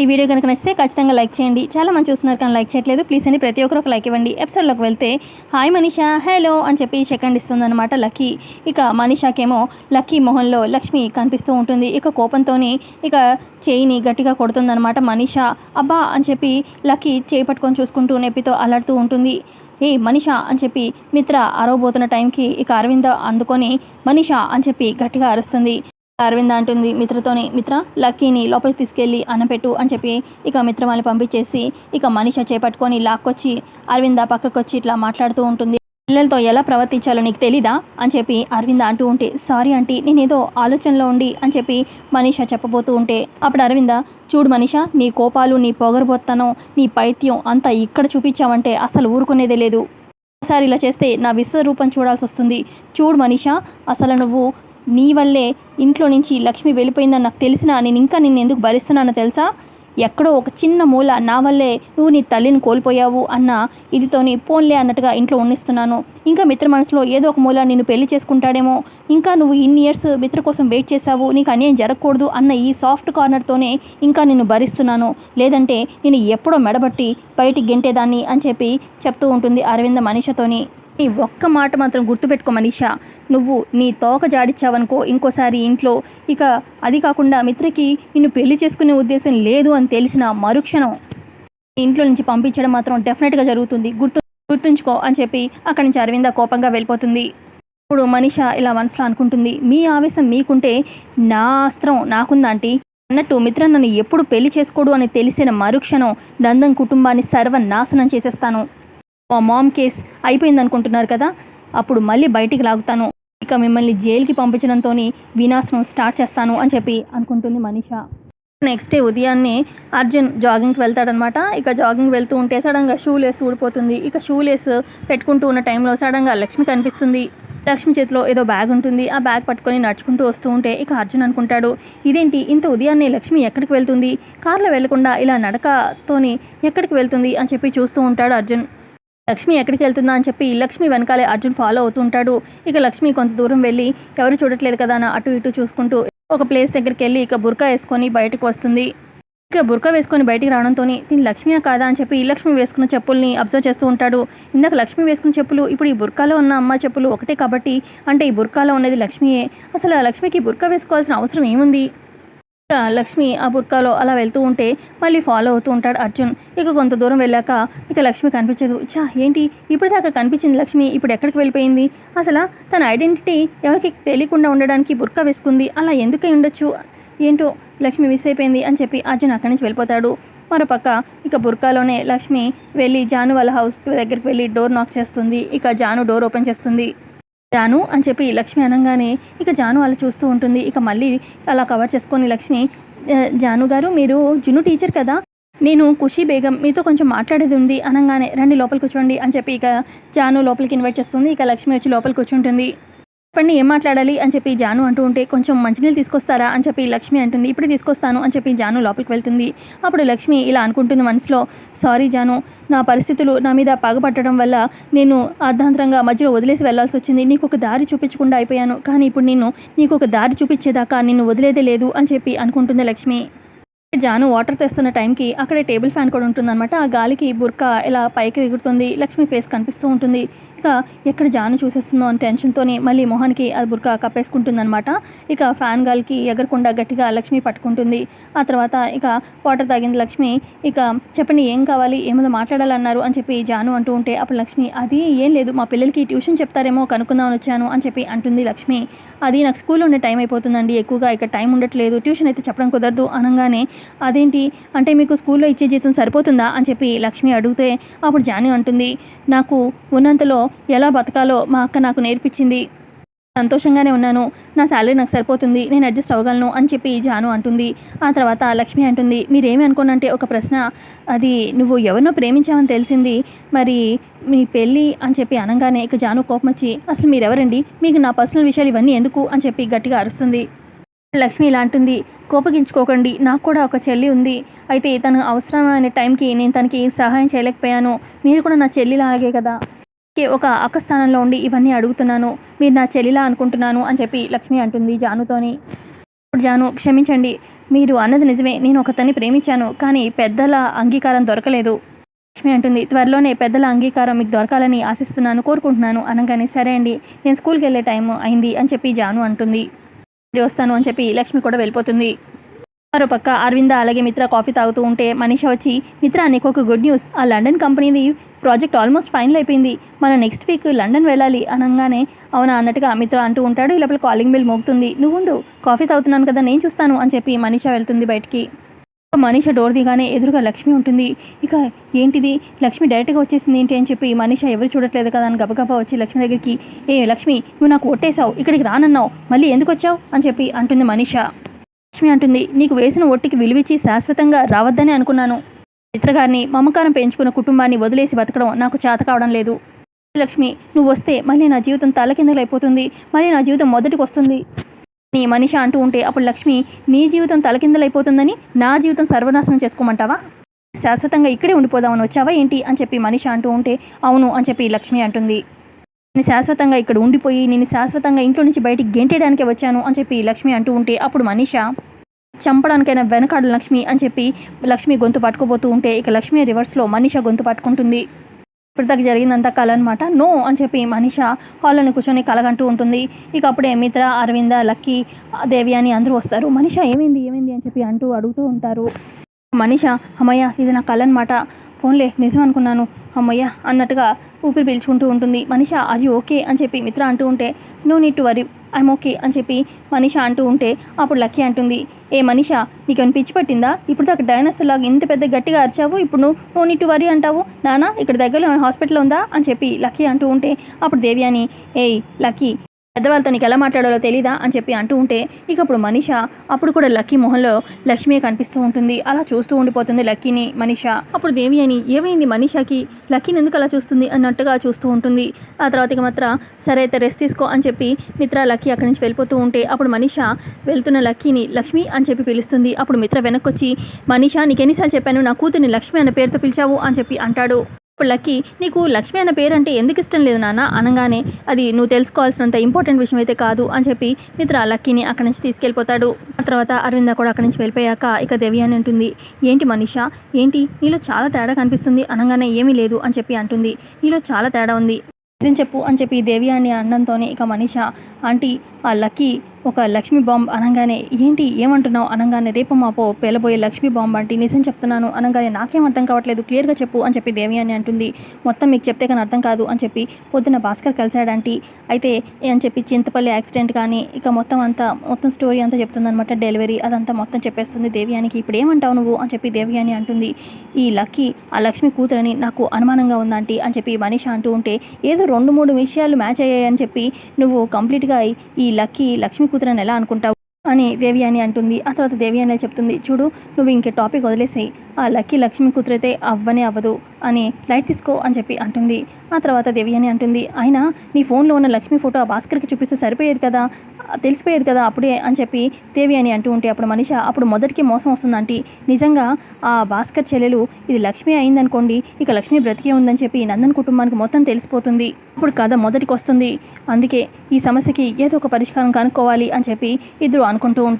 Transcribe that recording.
ఈ వీడియో కనుక నచ్చితే ఖచ్చితంగా లైక్ చేయండి. చాలా మంది చూస్తున్నారు కానీ లైక్ చేయట్లేదు. ప్లీజ్ అని ప్రతి ఒక్కరు ఒక లైక్ ఇవ్వండి. ఎపిసోడ్లోకి వెళ్తే హాయ్ మనీషా హలో అని చెప్పి సెకండ్ ఇస్తుందన్నమాట లక్కీ. ఇక మనీషాకేమో లక్కీ మొహంలో లక్ష్మి కనిపిస్తూ ఉంటుంది. ఇక కోపంతో ఇక చేయిని గట్టిగా కొడుతుందన్నమాట మనీషా. అబ్బా అని చెప్పి లక్కీ చేయి పట్టుకొని చూసుకుంటూ నొప్పితో అలడుతూ ఉంటుంది. ఏ మనిష అని చెప్పి మిత్ర అరవబోతున్న టైంకి ఇక అరవింద అందుకొని మనిషా అని చెప్పి గట్టిగా అరుస్తుంది. అరవింద అంటుంది. మిత్రతోని మిత్ర లక్కీని లోపలికి తీసుకెళ్ళి అన్నపెట్టు అని చెప్పి ఇక మిత్ర వాళ్ళని పంపించేసి ఇక మనిష చేపట్టుకొని లాక్కొచ్చి అరవింద పక్కకు వచ్చి ఇట్లా మాట్లాడుతూ ఉంటుంది. పిల్లలతో ఎలా ప్రవర్తించాలో నీకు తెలీదా? అని చెప్పి అరవింద అంటూ ఉంటే సారీ ఆంటీ నేనేదో ఆలోచనలో ఉండి అని చెప్పి మనీష చెప్పబోతూ ఉంటే అప్పుడు అరవింద చూడు మనిష నీ కోపాలు నీ పొగరబోత్తనం నీ పైత్యం అంతా ఇక్కడ చూపించావంటే అసలు ఊరుకునేదే లేదు. ఒకసారి ఇలా చేస్తే నా విశ్వరూపం చూడాల్సి వస్తుంది చూడు మనీషా అసలు నువ్వు నీ వల్లే ఇంట్లో నుంచి లక్ష్మి వెళ్ళిపోయిందని నాకు తెలిసినా నేను ఇంకా నిన్ను ఎందుకు భరిస్తున్నానో తెలుసా? ఎక్కడో ఒక చిన్న మూల నా వల్లే నువ్వు నీ తల్లిని కోల్పోయావు అన్న ఇదితోని పోన్లే అన్నట్టుగా ఇంట్లో ఉండిస్తున్నాను ఇంకా మిత్ర మనసులో ఏదో ఒక మూల నిన్ను పెళ్ళి చేసుకుంటాడేమో. ఇంకా నువ్వు ఇన్ని ఇయర్స్ మిత్ర కోసం వెయిట్ చేశావు. నీకు అన్యాయం జరగకూడదు అన్న ఈ సాఫ్ట్ కార్నర్తోనే ఇంకా నిన్ను భరిస్తున్నాను. లేదంటే నేను ఎప్పుడో మెడబట్టి బయటికి గెంటేదాన్ని అని చెప్పి చెప్తూ ఉంటుంది అరవింద మనిషతోని. నీ ఒక్క మాట మాత్రం గుర్తుపెట్టుకో మనీషా. నువ్వు నీ తోక జాడిచ్చావనుకో ఇంకోసారి ఇంట్లో. ఇక అది కాకుండా మిత్రకి నిన్ను పెళ్ళి చేసుకునే ఉద్దేశం లేదు అని తెలిసిన మరుక్షణం ఇంట్లో నుంచి పంపించడం మాత్రం డెఫినెట్గా జరుగుతుంది. గుర్తు గుర్తుంచుకో అని చెప్పి అక్కడి నుంచి అరవింద కోపంగా వెళ్ళిపోతుంది. ఇప్పుడు మనీష ఇలా మనసులో అనుకుంటుంది మీ ఆవేశం మీకుంటే నా అస్త్రం నాకుందాంటి అన్నట్టు మిత్ర నన్ను ఎప్పుడు పెళ్ళి చేసుకోడు అని తెలిసిన మరుక్షణం నందన్ కుటుంబాన్ని సర్వనాశనం చేసేస్తాను. మా మామ్ కేస్ అయిపోయింది అనుకుంటున్నారు కదా అప్పుడు మళ్ళీ బయటికి లాగుతాను. ఇక మిమ్మల్ని జైలుకి పంపించడంతో వినాశనం స్టార్ట్ చేస్తాను అని చెప్పి అనుకుంటుంది మనీష. నెక్స్ట్ డే ఉదయాన్నే అర్జున్ జాగింగ్కి వెళ్తాడనమాట. ఇక జాగింగ్ వెళ్తూ ఉంటే సడన్గా షూ లేస్ ఊడిపోతుంది. ఇక షూ లేస్ పెట్టుకుంటూ ఉన్న టైంలో సడన్గా లక్ష్మి కనిపిస్తుంది. లక్ష్మి చేతిలో ఏదో బ్యాగ్ ఉంటుంది. ఆ బ్యాగ్ పట్టుకొని నడుచుకుంటూ వస్తూ ఉంటే ఇక అర్జున్ అనుకుంటాడు ఇదేంటి? ఇంత ఉదయాన్నే లక్ష్మి ఎక్కడికి వెళ్తుంది? కారులో వెళ్ళకుండా ఇలా నడకతోని ఎక్కడికి వెళ్తుంది? అని చెప్పి చూస్తూ ఉంటాడు అర్జున్. లక్ష్మి ఎక్కడికి వెళ్తుందా అని చెప్పి లక్ష్మి వెనకాలే అర్జున్ ఫాలో అవుతూ ఉంటాడు ఇక లక్ష్మి కొంత దూరం వెళ్ళి ఎవరు చూడట్లేదు కదా అని అటు ఇటు చూసుకుంటూ ఒక ప్లేస్ దగ్గరికి వెళ్ళి ఇక బుర్కా వేసుకొని బయటకు వస్తుంది. ఇక బుర్కా వేసుకొని బయటికి రావడంతో దీని లక్ష్మియా కాదా? అని చెప్పి లక్ష్మి వేసుకున్న చెప్పుల్ని అబ్జర్వ్ చేస్తూ ఉంటాడు. ఇందాక లక్ష్మి వేసుకున్న చెప్పులు ఇప్పుడు ఈ బుర్కాలో ఉన్న అమ్మ చెప్పులు ఒకటే కాబట్టి అంటే ఈ బుర్కాలో ఉన్నది లక్ష్మియే. అసలు ఆ లక్ష్మికి బుర్కా వేసుకోవాల్సిన అవసరం ఏముంది? లక్ష్మి ఆ బుర్కాలో అలా వెళ్తూ ఉంటే మళ్ళీ ఫాలో అవుతూ ఉంటాడు అర్జున్. ఇక కొంత దూరం వెళ్ళాక ఇక లక్ష్మి కనిపించదు. చా ఏంటి? ఇప్పటిదాకా దాకా కనిపించింది లక్ష్మి ఇప్పుడు ఎక్కడికి వెళ్ళిపోయింది? అసలు తన ఐడెంటిటీ ఎవరికి తెలియకుండా ఉండడానికి బుర్కా వేసుకుంది. అలా ఎందుకై ఉండొచ్చు? ఏంటో లక్ష్మి మిస్ అయిపోయింది అని చెప్పి అర్జున్ అక్కడి నుంచి వెళ్ళిపోతాడు. మరోపక్క ఇక బుర్కాలోనే లక్ష్మి వెళ్ళి జాను వాళ్ళ హౌస్ దగ్గరికి వెళ్ళి డోర్ నాక్ చేస్తుంది. ఇక జాను డోర్ ఓపెన్ చేస్తుంది. జాను అని చెప్పి లక్ష్మి అనగానే ఇక జాను అలా చూస్తూ ఉంటుంది. ఇక మళ్ళీ అలా కవర్ చేసుకొని లక్ష్మి జాను గారు మీరు జును టీచర్ కదా? నేను ఖుషి బేగం మీతో కొంచెం మాట్లాడేది ఉంది. అనగానే రండి లోపలికి కూర్చోండి అని చెప్పి ఇక జాను లోపలికి ఇన్వైట్ చేస్తుంది. ఇక లక్ష్మి వచ్చి లోపలికి కూర్చుంటుంది. చెప్పండి ఏం మాట్లాడాలి అని చెప్పి జాను అంటూ ఉంటే కొంచెం మంచినీళ్ళు తీసుకొస్తారా? అని చెప్పి లక్ష్మి అంటుంది. ఇప్పుడే తీసుకొస్తాను అని చెప్పి జాను లోపలికి వెళ్తుంది. అప్పుడు లక్ష్మి ఇలా అనుకుంటుంది మనసులో సారీ జాను నా పరిస్థితులు నా మీద పగపట్టడం వల్ల నేను అర్ధాంతరంగా మధ్యలో వదిలేసి వెళ్ళాల్సి వచ్చింది. నీకు ఒక దారి చూపించకుండా అయిపోయాను. కానీ ఇప్పుడు నేను నీకు ఒక దారి చూపించేదాకా నిన్ను వదిలేదే లేదు అని చెప్పి అనుకుంటుంది లక్ష్మి. జాను వాటర్ తెస్తున్న టైంకి అక్కడే టేబుల్ ఫ్యాన్ కూడా ఉంటుందన్నమాట. ఆ గాలికి బుర్కా ఇలా పైకి ఎగురుతుంది లక్ష్మి ఫేస్ కనిపిస్తూ ఉంటుంది. ఇక ఎక్కడ జాను చూసేస్తుందో అని టెన్షన్తోని మళ్ళీ మొహానికి అది బుర్కా కప్పేసుకుంటుందన్నమాట. ఇక ఫ్యాన్ గాలికి ఎగరకుండా గట్టిగా లక్ష్మి పట్టుకుంటుంది. ఆ తర్వాత ఇక వాటర్ తాగింది లక్ష్మి. ఇక చెప్పండి ఏం కావాలి ఏమైనా మాట్లాడాలన్నారు అని చెప్పి జాను అంటూ ఉంటే అప్పుడు లక్ష్మి అది ఏం లేదు మా పిల్లలకి ట్యూషన్ చెప్తారేమో కనుక్కుందామని వచ్చాను అని చెప్పి అంటుంది లక్ష్మి. అది నాకు స్కూల్లో ఉండే టైం అయిపోతుందండి ఎక్కువగా ఇక టైం ఉండట్లేదు ట్యూషన్ అయితే చెప్పడం కుదరదు అనగానే అదేంటి? అంటే మీకు స్కూల్లో ఇచ్చే జీతం సరిపోతుందా? అని చెప్పి లక్ష్మి అడిగితే అప్పుడు జాను అంటుంది నాకు ఉన్నంతలో ఎలా బతకాలో మా అక్క నాకు నేర్పించింది. సంతోషంగానే ఉన్నాను. నా శాలరీ నాకు సరిపోతుంది. నేను అడ్జస్ట్ అవ్వగలను అని చెప్పి జాను అంటుంది. ఆ తర్వాత లక్ష్మి అంటుంది మీరేమి అనుకోనంటే ఒక ప్రశ్న. అది నువ్వు ఎవరినో ప్రేమించావని తెలిసింది. మరి మీ పెళ్ళి అని చెప్పి అనగానే ఇక జాను కోపమొచ్చి అసలు మీరెవరండి? మీకు నా పర్సనల్ విషయాలు ఇవన్నీ ఎందుకు? అని చెప్పి గట్టిగా అరుస్తుంది. లక్ష్మి ఇలా అంటుంది కోపగించుకోకండి నాకు కూడా ఒక చెల్లి ఉంది. అయితే తను అవసరమైన టైంకి నేను తనకి సహాయం చేయలేకపోయాను. మీరు కూడా నా చెల్లిలాగే కదా? ఒక అక్క స్థానంలో ఉండి ఇవన్నీ అడుగుతున్నాను. మీరు నా చెల్లిలా అనుకుంటున్నాను అని చెప్పి లక్ష్మి అంటుంది జానుతోని. జాను క్షమించండి. మీరు అన్నది నిజమే. నేను ఒకతన్ని ప్రేమించాను కానీ పెద్దల అంగీకారం దొరకలేదు. లక్ష్మి అంటుంది త్వరలోనే పెద్దల అంగీకారం మీకు దొరకాలని ఆశిస్తున్నాను కోరుకుంటున్నాను అనగానే సరే అండి నేను స్కూల్కి వెళ్ళే టైం అయింది అని చెప్పి జాను అంటుంది. వస్తాను అని చెప్పి లక్ష్మి కూడా వెళ్ళిపోతుంది. మరో పక్క అరవింద అలాగే మిత్ర కాఫీ తాగుతూ ఉంటే మనిష వచ్చి మిత్ర నీకు ఒక గుడ్ న్యూస్. ఆ లండన్ కంపెనీది ప్రాజెక్ట్ ఆల్మోస్ట్ ఫైనల్ అయిపోయింది. మనం నెక్స్ట్ వీక్ లండన్ వెళ్ళాలి. అనగానే అవునా? అన్నట్టుగా మిత్ర అంటూ ఉంటాడు. ఈ లోపల కాలింగ్ బిల్ మోగుతుంది. నువ్వు ఉండు కాఫీ తాగుతున్నాను కదా నేను చూస్తాను అని చెప్పి మనిష వెళ్తుంది బయటికి. మనీష డోర్ దిగానే ఎదురుగా లక్ష్మి ఉంటుంది. ఇక ఏంటిది? లక్ష్మి డైరెక్ట్గా వచ్చేసింది ఏంటి అని చెప్పి మనీష ఎవరు చూడట్లేదు కదా అని గబగబా వచ్చి లక్ష్మి దగ్గరికి ఏ లక్ష్మి నువ్వు నాకు ఒట్టేశావు ఇక్కడికి రానన్నావు మళ్ళీ ఎందుకు వచ్చావు? అని చెప్పి అంటుంది మనీష. లక్ష్మి అంటుంది నీకు వేసిన ఒట్టికి విలువిచ్చి శాశ్వతంగా రావద్దని అనుకున్నాను. మిత్రగారిని మమకారం పెంచుకున్న కుటుంబాన్ని వదిలేసి బతకడం నాకు చేత కావడం లేదు. లక్ష్మి నువ్వు వస్తే మళ్ళీ నా జీవితం తలకిందలు అయిపోతుంది మళ్ళీ నా జీవితం మొదటికి వస్తుంది. నీ మనిష అంటూ ఉంటే అప్పుడు లక్ష్మి నీ జీవితం తలకిందలైపోతుందని నా జీవితం సర్వనాశనం చేసుకోమంటావా? శాశ్వతంగా ఇక్కడే ఉండిపోదామని వచ్చావా ఏంటి అని చెప్పి మనిష అంటూ ఉంటే అవును అని చెప్పి లక్ష్మి అంటుంది. నేను శాశ్వతంగా ఇక్కడ ఉండిపోయి నేను శాశ్వతంగా ఇంట్లో నుంచి బయటికి గెంటేయడానికే వచ్చాను అని చెప్పి లక్ష్మి అంటూ ఉంటే అప్పుడు మనీష చంపడానికైనా వెనకాడు లక్ష్మి అని చెప్పి లక్ష్మి గొంతు పట్టుకోబోతూ ఉంటే ఇక లక్ష్మి రివర్స్లో మనీష గొంతు పట్టుకుంటుంది. ఇప్పటిదాకా జరిగిందంతా కళ అనమాట నో అని చెప్పి మనిష హాల్లోని కూర్చొని కలగంటూ ఉంటుంది. ఇక అప్పుడే మిత్ర అరవింద లక్కీ దేవి అని అందరూ వస్తారు. మనిష ఏమైంది ఏమైంది అని చెప్పి అంటూ అడుగుతూ ఉంటారు. మనిష అమ్మయ్య ఇది నా కళ అనమాట ఫోన్లే నిజం అనుకున్నాను. అమ్మయ్య అన్నట్టుగా ఊపిరి పీల్చుకుంటూ ఉంటుంది. మనిష అది ఓకే అని చెప్పి మిత్ర అంటూ ఉంటే no need to worry. I'm okay అని చెప్పి మనీష అంటూ ఉంటే అప్పుడు లక్కీ అంటుంది ఏ మనీష నీకు ఏమైనా పిచ్చి పట్టిందా? ఇప్పుడు దాకా డైనోసర్ లాగా ఇంత పెద్ద గట్టిగా అరిచావు ఇప్పుడు నువ్వు నో నీట్ టు వరీ అంటావు. నానా ఇక్కడ దగ్గరలో ఏమైనా హాస్పిటల్ ఉందా? అని చెప్పి లక్కీ అంటూ ఉంటే అప్పుడు దేవి అని ఏయ్ లక్కీ పెద్దవాళ్ళతో నీకు ఎలా మాట్లాడాలో తెలీదా అని చెప్పి అంటూ ఉంటే ఇక అప్పుడు మనీష అప్పుడు కూడా లక్కీ మొహంలో లక్ష్మి కనిపిస్తూ ఉంటుంది. అలా చూస్తూ ఉండిపోతుంది లక్కీని మనీష. అప్పుడు దేవి అని ఏమైంది మనీషాకి? లక్కీని ఎందుకు అలా చూస్తుంది? అన్నట్టుగా చూస్తూ ఉంటుంది. ఆ తర్వాత ఇక మాత్రం సరే అయితే రెస్ట్ తీసుకో అని చెప్పి మిత్ర లక్కీ అక్కడి నుంచి వెళ్ళిపోతూ ఉంటే అప్పుడు మనీష వెళ్తున్న లక్కీని లక్ష్మి అని చెప్పి పిలుస్తుంది. అప్పుడు మిత్ర వెనక్కొచ్చి వచ్చి నీకు ఎన్నిసార్లు చెప్పాను నా కూతుర్ని లక్ష్మి అన్న పేరుతో పిలిచావు అని చెప్పి అంటాడు. ఇప్పుడు లక్కీ నీకు లక్ష్మి అన్న పేరు అంటే ఎందుకు ఇష్టం లేదు నాన్న? అనగానే అది నువ్వు తెలుసుకోవాల్సినంత ఇంపార్టెంట్ విషయం అయితే కాదు అని చెప్పి మిత్ర లక్కీని అక్కడి నుంచి తీసుకెళ్ళిపోతాడు. ఆ తర్వాత అరవింద కూడా అక్కడి నుంచి వెళ్ళిపోయాక ఇక దేవి అని అంటుంది. ఏంటి మనిష? ఏంటి? నీలో చాలా తేడా కనిపిస్తుంది అనగానే ఏమీ లేదు అని చెప్పి అంటుంది. నీలో చాలా తేడా ఉంది. నిజం చెప్పు అని చెప్పి దేవి అని అనడంతోనే ఇక మనిష ఆంటీ ఆ లక్కీ ఒక లక్ష్మీ బాంబ్ అనగానే ఏంటి ఏమంటున్నావు? అనగానే రేపు మాపో పేలబోయే లక్ష్మీ బాంబ్ అంటే నిజం చెప్తున్నాను. అనగానే నాకేం అర్థం కావట్లేదు క్లియర్గా చెప్పు అని చెప్పి దేవి అని అంటుంది. మొత్తం మీకు చెప్తే కానీ అర్థం కాదు అని చెప్పి పొద్దున్న భాస్కర్ కలిశాడంటీ అయితే అని చెప్పి చింతపల్లి యాక్సిడెంట్ కానీ ఇక మొత్తం అంతా మొత్తం స్టోరీ అంతా చెప్తుందనమాట డెలివరీ. అదంతా మొత్తం చెప్పేస్తుంది దేవయానికి. ఇప్పుడు ఏమంటావు నువ్వు? అని చెప్పి దేవ్యాని అంటుంది. ఈ లక్కీ ఆ లక్ష్మి కూతురని నాకు అనుమానంగా ఉందంటీ అని చెప్పి మనీష అంటూ ఉంటే ఏదో రెండు మూడు విషయాలు మ్యాచ్ అయ్యాయని చెప్పి నువ్వు కంప్లీట్గా ఈ లక్కీ లక్ష్మి కూతురని ఎలా అనుకుంటావు అని దేవి అని అంటుంది. ఆ తర్వాత దేవి అనే చెప్తుంది చూడు నువ్వు ఇంకే టాపిక్ వదిలేసేయి. ఆ లక్కీ లక్ష్మి కూతురైతే అవ్వనే అవ్వదు అని లైట్ తీసుకో అని చెప్పి అంటుంది. ఆ తర్వాత దేవి అని అంటుంది అయినా నీ ఫోన్లో ఉన్న లక్ష్మి ఫోటో ఆ భాస్కర్కి చూపిస్తే సరిపోయేది కదా. తెలిసిపోయేది కదా అప్పుడే అని చెప్పి దేవి అని అంటూ ఉంటే అప్పుడు మనిష అప్పుడు మొదటికి మోసం వస్తుందంటే నిజంగా ఆ భాస్కర్ చెల్లెలు ఇది లక్ష్మి అయిందనుకోండి ఇక లక్ష్మి బ్రతికే ఉందని చెప్పి నందన్ కుటుంబానికి మొత్తం తెలిసిపోతుంది. అప్పుడు కథ మొదటికి వస్తుంది. అందుకే ఈ సమస్యకి ఏదో ఒక పరిష్కారం కనుక్కోవాలి అని చెప్పి ఇద్దరు అనుకుంటూ ఉంటారు.